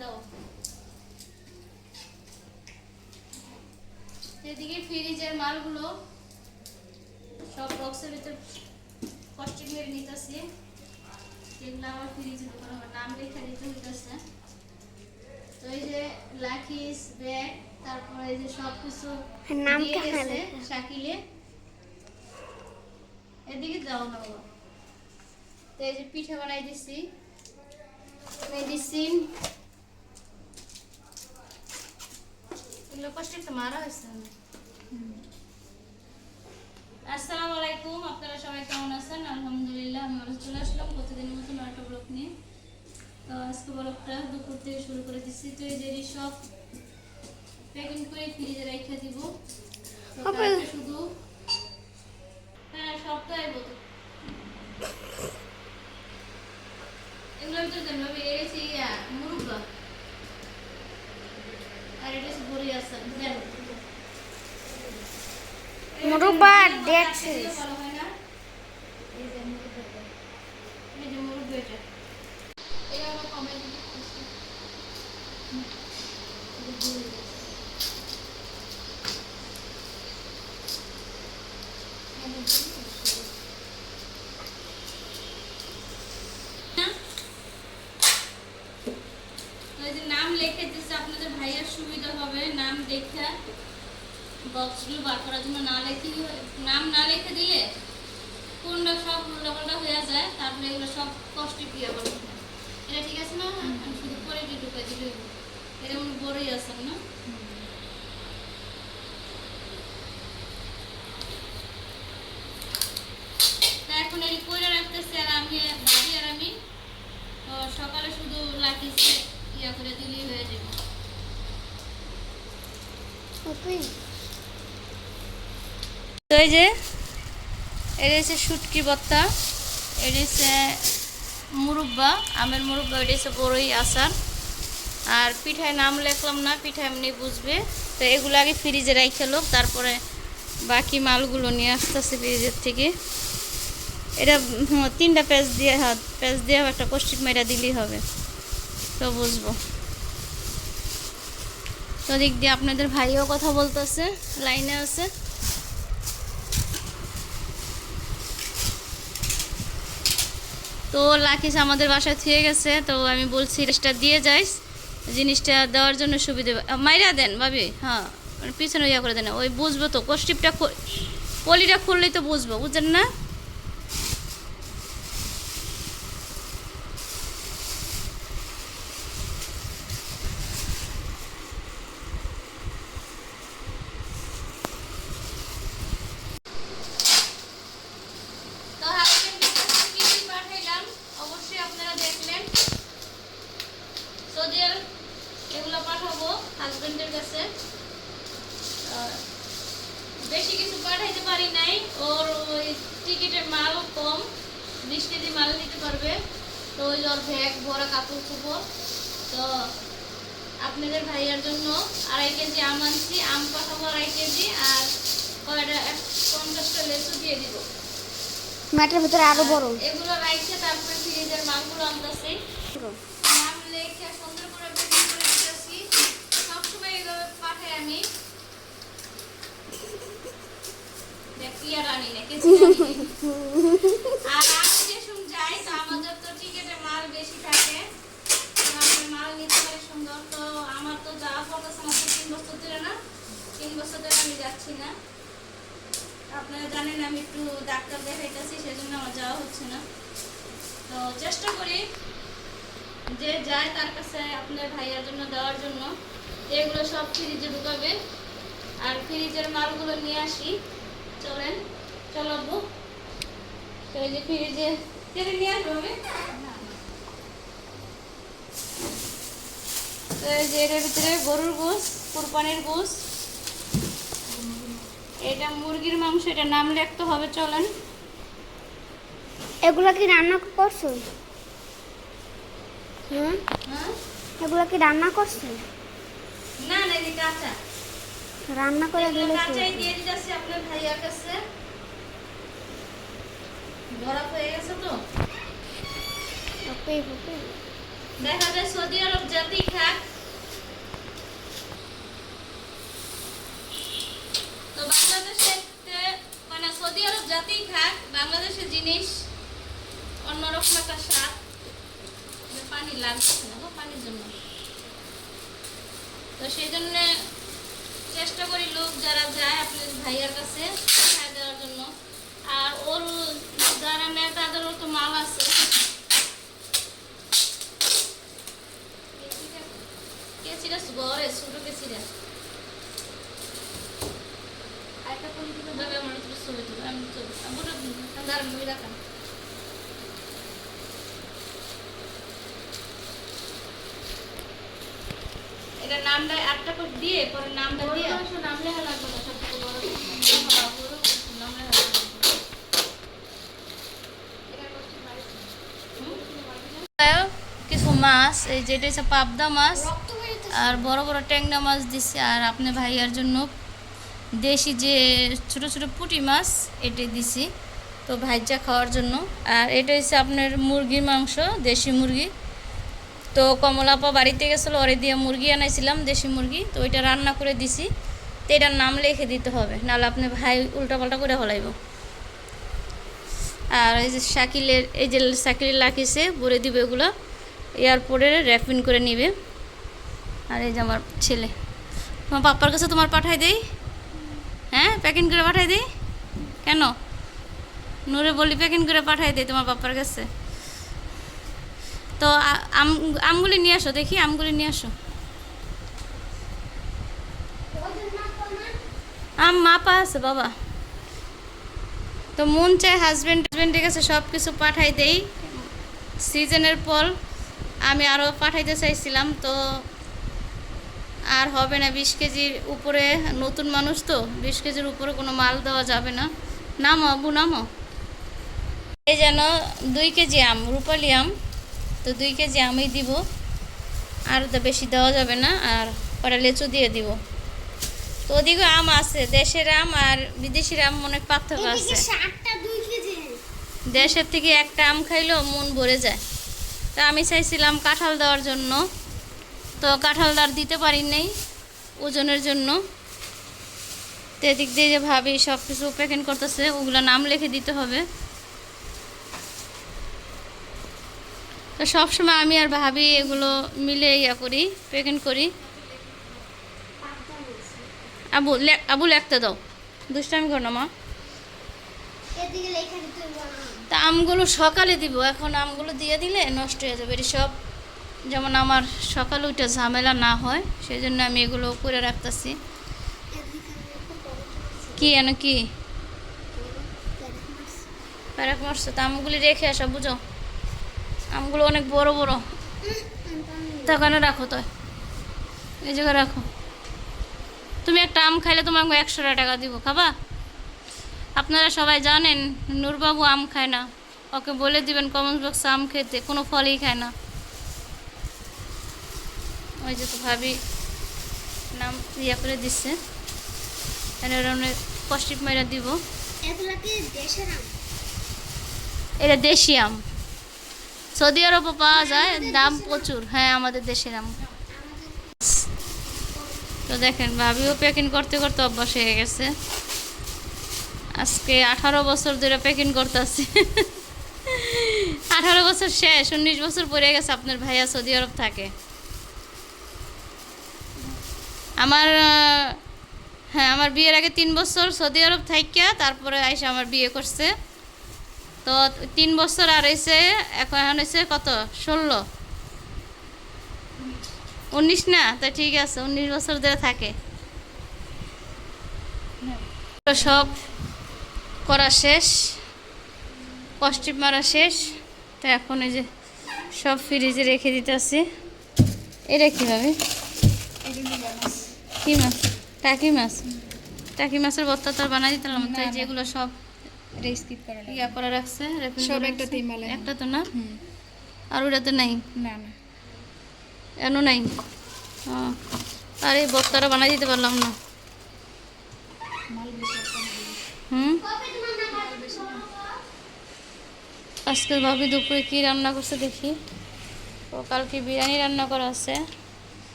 দাও। এদিকে ফ্রিজের মালগুলো সব বক্সের ভিতর কষ্টিক মেরে নিতেছি। এগুলো আমার ফ্রিজের উপর আমার নাম লেখা দিতে হইতেছে। তো এই যে লাখিস ব্যাগ তারপরে এই যে সব কিছু দিয়ে গেছে শাকিলে। এদিকে যাও না। তো এই যে পিঠা বানাই দিছি। মেডিসিন কষ্ট মারা হয়েছে আসসালামু আলাইকুম আপনারা সবাই কেমন আছেন? আলহামদুলিল্লাহ আমি আবার চলে আসলাম প্রতিদিনের মতন একটা ব্লক নিয়ে। তো আজকে ব্লকটা দুপুর থেকে শুরু করে দিচ্ছি। তো এই সব প্যাকিং করে ফ্রিজে রেখে দিব। তো আপা- কালকে শুধু হ্যাঁ বলতো ভিতরে মুরুব্বা আর এটা হচ্ছে বড়ি আসান দেন মুরুব্বা এটা ডেট দিলে শেষ। ভালো হয় না? এই যে মুরুব্বাটা। এই যে মুরুব্বা এটা। এটা আমার কমাই দিলে খুশি। হুম। এটা দিয়ে দিলে। এখানে দিয়ে দিলে। না? ওই যে নাম লিখে দিচ্ছে আপনাদের ভাইয়ার সুবিধা হবে নাম দেখে বক্সগুলো বার করার জন্য না লিখে নাম না লিখে দিলে কোনটা সব উল্টাপাল্টা হয়ে যায় তারপরে এগুলো সব কষ্টে ক্রিয়া করবে এটা ঠিক আছে না আমি শুধু পরে ঢুকাই দিলে হয় বড়ই আছেন না? এখন এই কইরা রাখতেছি আর আমি দাদি আর আমি। সকালে শুধু লাঠিতে ইয়া করে দিলেই হয়ে যাবে। তো এই যে এটা হচ্ছে শুটকি বত্তা এটা হচ্ছে মুরব্বা, আমের মুরব্বা, এটা হচ্ছে বড়ই আচার। আর পিঠায় নাম লেখলাম না পিঠা এমনি বুঝবে। তো এগুলো আগে ফ্রিজে রেখে লোক, তারপরে বাকি মালগুলো নিয়ে আসতেছে ফ্রিজের থেকে। এটা তিনটা পেঁচ দিয়ে পেঁচ দিয়ে একটা কষ্টিক মেরা দিলেই হবে। তো বুঝব। তো দিক দিয়ে আপনাদের ভাইও কথা বলতেছে, লাইনে আছে। তো লাকিস আমাদের বাসায় থুয়ে গেছে, তো আমি বলছি জিনিসটা দিয়ে যাইস জিনিসটা দেওয়ার জন্য সুবিধে মাইরা দেন, ভাবি। হ্যাঁ মানে পিছনে ইয়া করে দেন। ওই বুঝব তো কষ্টিপটা পলিটা খুললেই তো বুঝব, বুঝছেন না তো হাজবেন্ডের কাছে কি কি পাঠাইলাম অবশ্যই আপনারা দেখলেন সৌদিয়ার এগুলো পাঠাবো হাজবেন্ডের কাছে আহ, বেশি কিছু পাঠাইতে পারি নাই ওর ওই টিকিটের মাল কম বিশ কেজি মাল নিতে পারবে তো ওই ওর ব্যাগ ভরা কাপড় চোপড় তো আপনাদের ভাইয়ার জন্য আড়াই কেজি আম আনছি আম পাঠাবো আড়াই কেজি আর কয়টা এক- দিয়ে দিব। মাটির ভিতরে আরও বড়। এগুলো রাখছে তারপরে ফ্রিজের মালগুলো আনতেছি। নাম লেখে সুন্দর করে প্যাকিং করে দিতেছি। সবসময় এভাবে পাঠাই আমি। দেখ, আনি না, কিছু আর আমি যে শুন যাই তো আমাদের তো টিকেটে মাল বেশি থাকে। মাল নিতে পারি সুন্দর। তো আমার তো যাওয়া পড়তেছে তিন বছর ধরে না। তিন বছর ধরে আমি যাচ্ছি না। আপনারা জানেন আমি একটু ডাক্তার দেখাইতেছি সেজন্য আমার যাওয়া হচ্ছে না। তো চেষ্টা করি যে যায় তার কাছে আপনার ভাইয়ার জন্য দেওয়ার জন্য। এগুলো সব ফ্রিজে ঢুকাবে। আর ফ্রিজের মালগুলো নিয়ে আসি। চলেন চলাবো তো এই যে ফ্রিজে কেটে নিয়ে আসব আমি। তো এই যে এটার ভিতরে গরুর গোস কুরবানির গোস এটা মুরগির মাংস এটা নাম লিখতে হবে চলেন। এগুলা কি রান্না করছ? হুম হ্যাঁ? এগুলা কি রান্না করছ? না না এটা কাঁচা। রান্না করে দিলে কাঁচাই দিয়ে দিতেছি আপনার ভাইয়ার কাছে। বরফ হয়ে গেছে তো? ওকে ওকে দেখা যায় সৌদি আরব জাতি খাক তো বাংলাদেশে মানে সৌদি আরব জাতি খাক বাংলাদেশের জিনিস অন্যরকম একটা স্বাদ পানি লাগছে না পানির জন্য। তো সেই জন্য চেষ্টা করি লোক যারা যায় আপনার ভাইয়ার কাছে খাই দেওয়ার জন্য। আর ওর যারা নেয় তাদেরও তো মাল আছে। কেচিরা ঘরে ছোট কেচিরা আরেকটা পলি দিলে যাবে আমার একটু ছবি তুলো আমি তো বুড়ো দাঁড়ান বই রাখান কিছু মাছ, এই যেটা হচ্ছে পাবদা মাছ, আর বড় বড় ট্যাংরা মাছ দিছে, আর আপনি ভাইয়ার জন্য দেশি যে ছোট ছোট পুঁটি মাছ এটাই দিছি তো ভাইজা খাওয়ার জন্য। আর এটা হচ্ছে আপনার মুরগির মাংস, দেশি মুরগি। তো কমলাপা বাড়িতে গেছিল, ওরে দিয়ে মুরগি আনাইছিলাম, দেশি মুরগি। তো ওইটা রান্না করে দিছি। তো এটার নাম লিখে দিতে হবে, নাহলে আপনি ভাই উল্টাপাল্টা করে হলাইব আর এই যে শাকিলের, এই যে শাকিলের লাখিছে ভরে দিবে এগুলো এয়ারপোর্টে র্যাপিং করে নিবে। আর এই যে আমার ছেলে। তোমার পাপ্পার কাছে তোমার পাঠাই দেই। হ্যাঁ প্যাকিং করে পাঠাই দিই? কেন? নূরে বলি প্যাকিং করে পাঠাই দিই তোমার পাপ্পার কাছে। তো আম আমগুলি নিয়ে আসো, দেখি আমগুলি নিয়ে আসো। আম মাপা আছে বাবা। তো মন চায় হাজব্যান্ড হাজব্যান্ডের কাছে সব কিছু পাঠাই দেই। সিজনের পর আমি আরও পাঠাইতে চাইছিলাম, তো আর হবে না বিশ কেজির উপরে নতুন মানুষ তো বিশ কেজির উপরে কোনো মাল দেওয়া যাবে না। নামো আবু নামো। এই যেন দুই কেজি আম রূপালি আম তো দুই কেজি আমই দিব। আর তো বেশি দেওয়া যাবে না আর পরে লেচু দিয়ে দিব। তো ওদিকে আম আছে দেশের আম আর বিদেশির আম অনেক পার্থক্য আছে। দেশের থেকে একটা আম খাইলেও মন ভরে যায়। তা আমি চাইছিলাম কাঁঠাল দেওয়ার জন্য। তো কাঁঠাল দার দিতে পারি নাই ওজনের জন্য। তো এদিক দিয়ে যে ভাবি সব কিছু প্যাকেট করতেছে ওগুলো নাম লিখে দিতে হবে। তো সবসময় আমি আর ভাবি এগুলো মিলে ইয়া করি প্যাকেট করি। আবু আবু লেখতে দাও। দুষ্টামি কর না মা। তা আমগুলো সকালে দিব এখন আমগুলো দিয়ে দিলে নষ্ট হয়ে যাবে এটি সব যেমন আমার সকালে উঠে ঝামেলা না হয় সেই জন্য আমি এগুলো করে রাখতেছি। কি এনে কি? আমগুলি রেখে আসা, বুঝো? আমগুলো অনেক বড় বড়। দোকানে রাখো তো। এই জায়গায় রাখো। তুমি একটা আম খাইলে তোমাকে একশো টাকা দিব, খাবা? আপনারা সবাই জানেন, নূরবাবু আম খায় না। ওকে বলে দিবেন কমন বক্সে আম খেতে, কোনো ফলই খায় না। ওই যে তো ভাবি নাম ইয়া করে দিচ্ছে এর অনেক কষ্টিপ মেরা দিব? এটা দেশি আম। সৌদি আরবও পাওয়া যায় দাম প্রচুর। হ্যাঁ আমাদের দেশের আম তো দেখেন ভাবিও প্যাকিং করতে করতে অভ্যাস হয়ে গেছে। আজকে আঠারো বছর ধরে প্যাকিং করতেছি। আঠারো বছর শেষ উনিশ বছর পরে গেছে আপনার ভাইয়া সৌদি আরব থাকে। আমার হ্যাঁ আমার বিয়ের আগে তিন বছর সৌদি আরব থাকিয়া তারপরে আইসা আমার বিয়ে করছে। তো তিন বছর আর হয়েছে এখন হয়েছে কত? ষোলো। উনিশ না? তা ঠিক আছে, উনিশ বছর ধরে থাকে। সব করা শেষ কষ্টিপ মারা শেষ। তো এখন এই যে সব ফ্রিজে রেখে দিতেছি। এটা কীভাবে? কি মাছ টাকি মাছ। টাকি মাছের বত্তা তো বানাই দিতে পারলাম তো যেগুলো সব এটা স্কিপ করা ইয়া করে রাখছে সব রাখছে। মালাই। একটা তো না? আর ওটাতে নাই? না না। এনো নাই? আর এই বত্তাটা বানাই দিতে পারলাম না। হুম? আজকে ভাবি দুপুরে কি রান্না করছে দেখি। ও কালকে বিরিয়ানি রান্না করা আছে।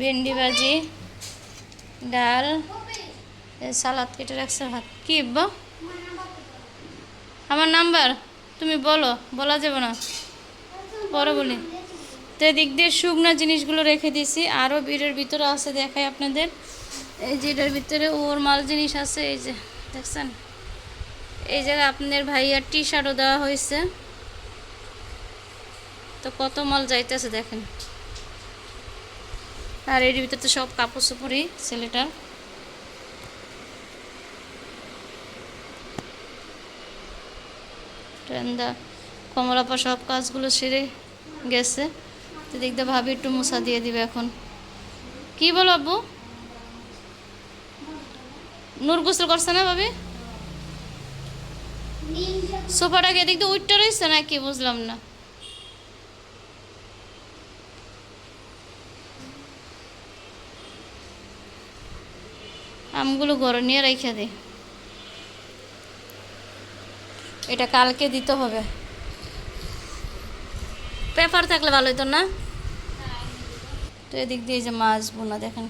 ভেন্ডি ভাজি। ডাল সালাদ কেটে রাখছে, ভাত। কি আমার নাম্বার? তুমি বলো, বলা যাবে না। পরে বলি। তো এদিক দিয়ে শুকনো জিনিসগুলো রেখে দিয়েছি। আরও বিড়ের ভিতরে আছে, দেখাই আপনাদের। এই যে এটার ভিতরে ওর মাল জিনিস আছে, এই যে, দেখছেন? এই জায়গায় আপনার ভাইয়ার টি শার্টও দেওয়া হয়েছে। তো কত মাল যাইতেছে, দেখেন। আর এর ভিতরে তো সব কাপড় চোপড়ই ছেলেটার। কমলাপা সব কাজগুলো সেরে গেছে। তো দেখতে ভাবি একটু মশা দিয়ে দিবে এখন। কি বলো আব্বু? নূর গোসল করছে না ভাবি? সোফাটাকে দিয়ে উঠতে রয়েছে না কি বুঝলাম না। আমগুলো ঘরে নিয়ে রেখে দে। এটা কালকে দিতে হবে। পেপার থাকলে ভালো হতো না? তো এদিক দিয়ে যে মাছ বোনা দেখেন।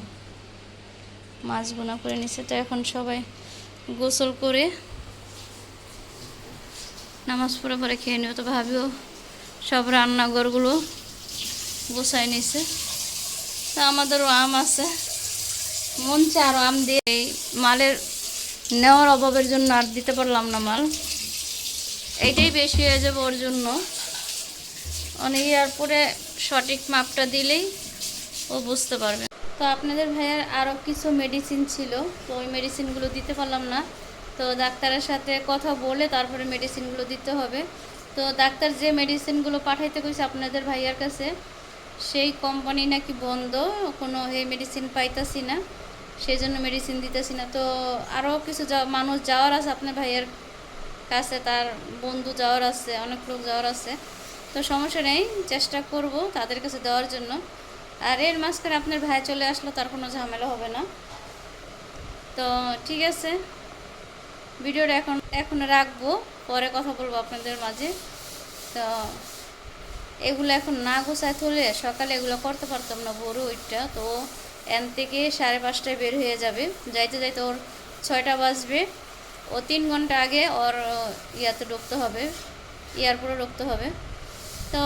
মাছ বোনা করে নিচ্ছে তো এখন সবাই গোসল করে নামাজ পড়ে পরে খেয়ে নেবে। তো ভাবিও সব রান্নাঘরগুলো গোছায় নিছে। তো আমাদেরও আম আছে। মন আরও আম দিয়ে এই মালের নেওয়ার অভাবের জন্য আর দিতে পারলাম না মাল। এইটাই বেশি হয়ে যাবে ওর জন্য। অনেক পরে সঠিক মাপটা দিলেই ও বুঝতে পারবে। তো আপনাদের ভাইয়ের আরও কিছু মেডিসিন ছিল, তো ওই মেডিসিনগুলো দিতে পারলাম না। তো ডাক্তারের সাথে কথা বলে তারপরে মেডিসিনগুলো দিতে হবে। তো ডাক্তার যে মেডিসিনগুলো পাঠাইতে কইছে আপনাদের ভাইয়ার কাছে, সেই কোম্পানি নাকি বন্ধ, কোনো এই মেডিসিন পাইতাছি না। সেই জন্য মেডিসিন দিতেছি না। তো আরও কিছু মানুষ যাওয়ার আছে, আপনার ভাইয়ের কাছে, তার বন্ধু যাওয়ার আছে, অনেক লোক যাওয়ার আছে। তো সমস্যা নেই, চেষ্টা করব তাদের কাছে দেওয়ার জন্য। আর এর মাঝখানে আপনার ভাই চলে আসলো, তার কোনো ঝামেলা হবে না। তো ঠিক আছে, ভিডিওটা এখন এখন রাখব, পরে কথা বলব আপনাদের মাঝে। তো এগুলো এখন না গোছায় তুলে সকালে এগুলো করতে পারতাম না বড় ওইটা তো এন থেকে সাড়ে পাঁচটায় বের হয়ে যাবে। যাইতে যাইতে ওর ছয়টা বাজবে। ও তিন ঘণ্টা আগে ওর ইয়াতে ঢুকতে হবে। এয়ারপোর্টে ঢুকতে হবে। তো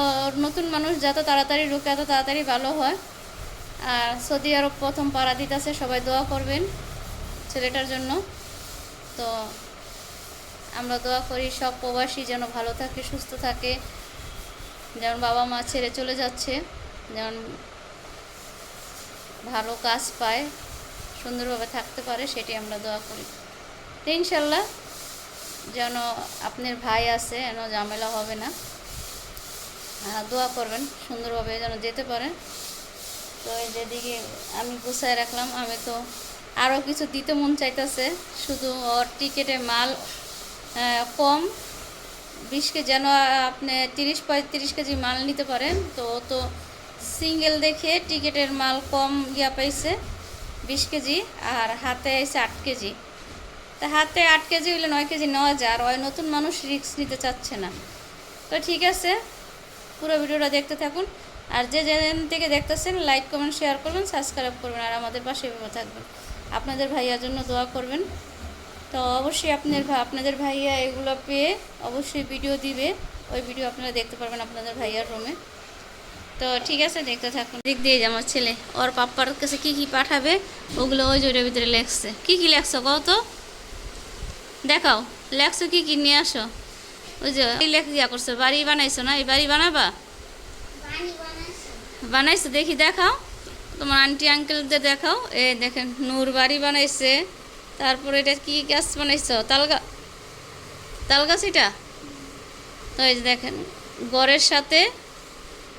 নতুন মানুষ যত তাড়াতাড়ি ঢুকে এত তাড়াতাড়ি ভালো হয়। আর সৌদি আরব প্রথম পাড়া দিতেছে, সবাই দোয়া করবেন ছেলেটার জন্য। তো আমরা দোয়া করি সব প্রবাসী যেন ভালো থাকে, সুস্থ থাকে। যেমন বাবা মা ছেড়ে চলে যাচ্ছে, যেমন ভালো কাজ পায় সুন্দরভাবে থাকতে পারে সেটি আমরা দোয়া করি। তো ইনশাল্লাহ যেন আপনার ভাই আছে যেন ঝামেলা হবে না। আহ, দোয়া করবেন সুন্দরভাবে যেন যেতে পারেন। তো এই যেদিকে আমি গুছায় রাখলাম আমি তো আরও কিছু দিতে মন চাইতেছে শুধু ওর টিকেটে মাল আহ, কম। বিশ কেজি যেন আপনি তিরিশ পঁয়ত্রিশ কেজি মাল নিতে পারেন তো তো সিঙ্গেল দেখে টিকিটের মাল কম ইয়া পাইছে, বিশ কেজি, আর হাতে আইছে আট কেজি। তা হাতে আট কেজি হইলে নয় কেজি নেওয়া যায়, আর ওই নতুন মানুষ রিস্ক নিতে চাচ্ছে না। তো ঠিক আছে, পুরো ভিডিওটা দেখতে থাকুন, আর যে যেখান থেকে দেখতেছেন, লাইক, কমেন্ট, শেয়ার করবেন, সাবস্ক্রাইব করবেন, আর আমাদের পাশে এভাবে থাকবেন। আপনাদের ভাইয়ার জন্য দোয়া করবেন। তো অবশ্যই আপনার আপনাদের ভাইয়া এগুলো পেয়ে অবশ্যই ভিডিও দিবে। ওই ভিডিও আপনারা দেখতে পারবেন আপনাদের ভাইয়ার রুমে তো ঠিক আছে দেখতে থাকুন। দিক দিয়ে আমার ছেলে ওর পাপ্পার কাছে কি কি পাঠাবে ওগুলো ওই জোরের ভিতরে লেখছে। কি কি লেখছো কও তো? দেখাও লেখছো কি কি নিয়ে আসো? ওই যে লেখ দিয়া করছ বাড়ি বানাইছো না? এই বাড়ি বানাবা? বানাইছো। দেখি দেখাও। তোমার আন্টি আঙ্কেলদের দেখাও। এ দেখেন নূর বাড়ি বানাইছে। তারপরে এটা কি গাছ বানাইছো? তালগা তাল গাছ এটা? তো এই যে দেখেন গড়ের সাথে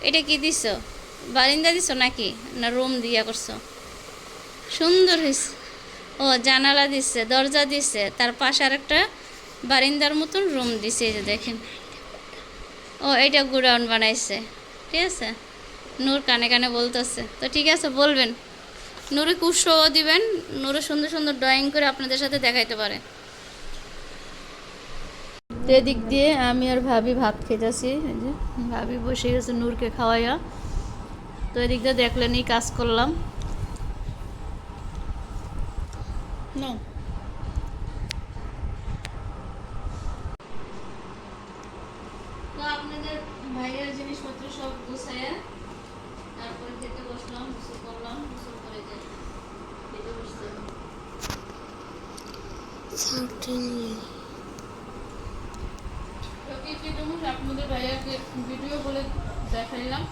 এটা কি দিছো? বারিন্দা দিছো নাকি? না রুম দিয়া করছ? সুন্দর হয়েছে ও, জানালা দিচ্ছে দরজা দিচ্ছে তার পাশে আর একটা বারিন্দার মতন রুম দিছে, এই যে দেখেন। ও, এটা গুডাউন বানাইছে। ঠিক আছে? নূর কানে কানে বলতেছে। তো ঠিক আছে, বলবেন। নূরে কুশও দিবেন, নূরে সুন্দর সুন্দর ড্রয়িং করে আপনাদের সাথে দেখাইতে পারে। এদিক দিয়ে আমি আর ভাবি ভাত খেতেছি। যে ভাবি বসে গেছে নূরকে খাওয়াইয়া। তো এদিক দিয়ে দেখলেন এই কাজ করলাম। তো গুছাইয়া তারপরে খেতে বসলাম করলাম করে তো কি কি তুমি আপনাদের ভাইয়াকে ভিডিও বলে দেখাইলাম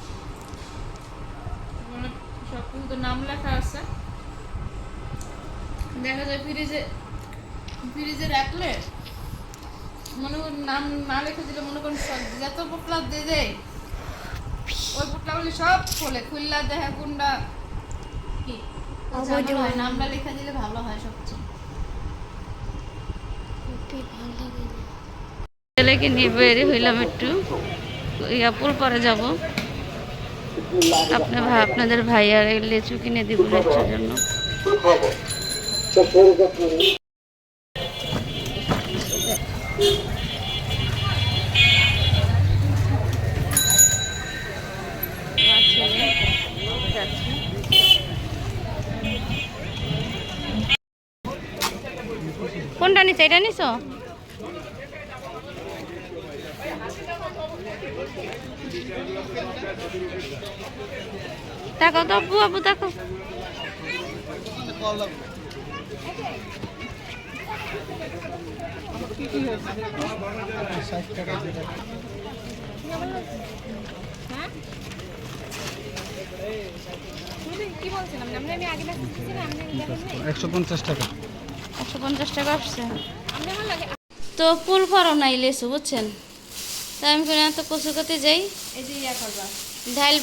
মানে সব কিন্তু নাম লেখা আছে। দেখা যায় ফ্রিজে ফ্রিজে রাখলে মনে করুন নাম না লিখে দিলে মনে করুন যত পোটলা দিয়ে দেয় ওই পোটলাগুলি সব খোলে। খুললা দেখা কোনটা কি? নামটা লেখা দিলে ভালো হয় সবচেয়ে ছেলেকে নিয়ে বেরিয়ে হইলাম একটু। ইয়া পুল পরে যাব। আপনার ভাই আপনাদের ভাই আর এই লেচু কিনে দিব লেচুর জন্য। কোনটা নিছো? এটা নিছো? তাকাও তো আপু তাকাও একশো পঞ্চাশ টাকা। একশো পঞ্চাশ টাকা আসছে। তো ফুল ফরও নাই লেসু বুঝছেন? তাই আমি করে এত কচু কাতে যাই। এই যে ইয়া করবা।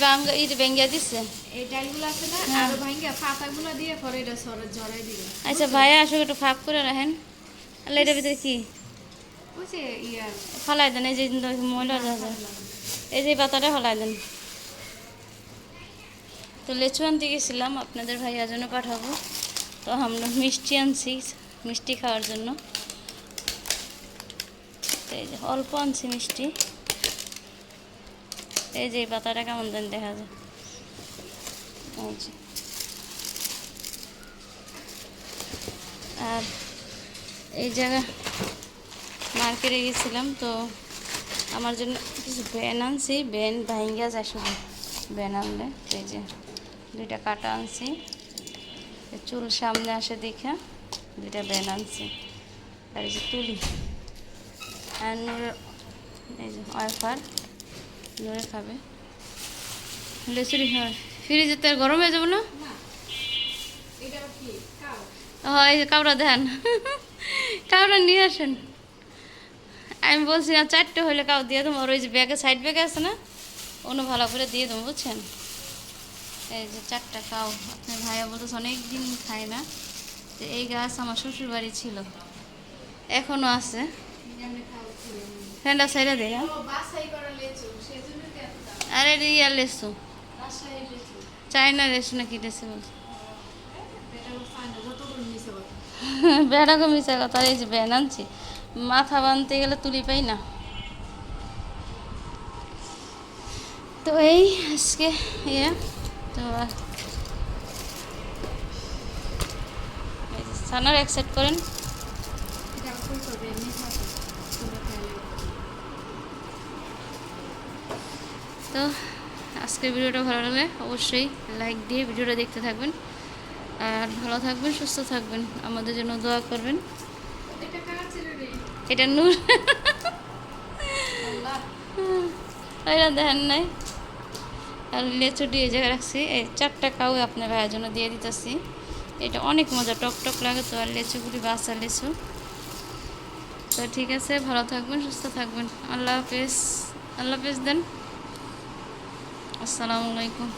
বাঙ্গা ইট ভেঙ্গিয়া দিচ্ছে এই ডালগুলো আছে না হ্যাঁ। আরও ভাঙ্গা পাতাগুলো দিয়ে পরে এটা সরে ঝরাই দিবে। আচ্ছা ভাইয়া আসুক একটু ফাঁক করে রাখেন। আল্লাহ এটার ভিতরে কি? ইয়া। ফলাই দেন এই যে ময়লা যা যা। এই যে পাতাটা ফলাই দেন। তো লেচু আনতে গেছিলাম আপনাদের ভাইয়ার জন্য পাঠাবো। তো আমরা মিষ্টি আনছি মিষ্টি খাওয়ার জন্য। তো এই যে, অল্প আনছি মিষ্টি। এই যে, এই পাতাটা কেমন দেন দেখা যায়। আর এই জায়গা মার্কেটে গেছিলাম, তো আমার জন্য কিছু ব্যান আনছি। ব্যান ভাঙ্গা যায় শুধু। ব্যান আনলে, এই যে, দুইটা কাটা আনছি। চুল সামনে আসে দেখে দুইটা ব্যান আনছি। আর এই যে তুলি। আর নূরের এই যে ওয়াইফার নূরে খাবে। লেচুরি হয় ফ্রিজে তো গরম হয়ে যাব না? এই যে কাপড়া দেন। কাপড়া নিয়ে আসেন। আমি বলছি, না, চারটে হলে কাউ দিয়ে দেবো। আর ওই যে ব্যাগে সাইড ব্যাগে আছে না অন্য ভালো করে দিয়ে দেবো, বুঝছেন? এই যে চারটা কাউ আপনার ভাইয়া বলতেছে অনেক দিন খায় না। তো এই গাছ আমার শ্বশুর বাড়ি ছিল। এখনও আছে। ফ্যানটা সাইডে দেয়। আরে ইয়ার লেসু। চাইনা লেসু নাকি লেসু বলছে। বেড়া কমিছে কথা, এই যে ব্যান আনছি। মাথা বানতে গেলে তুলি পাই না। তো এই আজকে ইয়ে তো সানার অ্যাকসেপ্ট করেন এটা কই করবে এমনি খাবে তোমরা খাইলে তো আজকের ভিডিওটা ভালো লাগলে অবশ্যই লাইক দিয়ে ভিডিওটা দেখতে থাকবেন। আর ভালো থাকবেন, সুস্থ থাকবেন। আমাদের জন্য দোয়া করবেন। এটা নূর। এটা দেখেন নাই। আর লেচু দিয়ে জায়গায় রাখছি, এই চারটা কাউ আপনার ভাইয়ের জন্য দিয়ে দিতেছি। এটা অনেক মজা, টক টক লাগে তো, আর লেচুগুলি বাসা লেচু। তো ঠিক আছে, ভালো থাকবেন, সুস্থ থাকবেন। আল্লাহ হাফেজ। আল্লাহ হাফেজ দেন। আসসালামু আলাইকুম।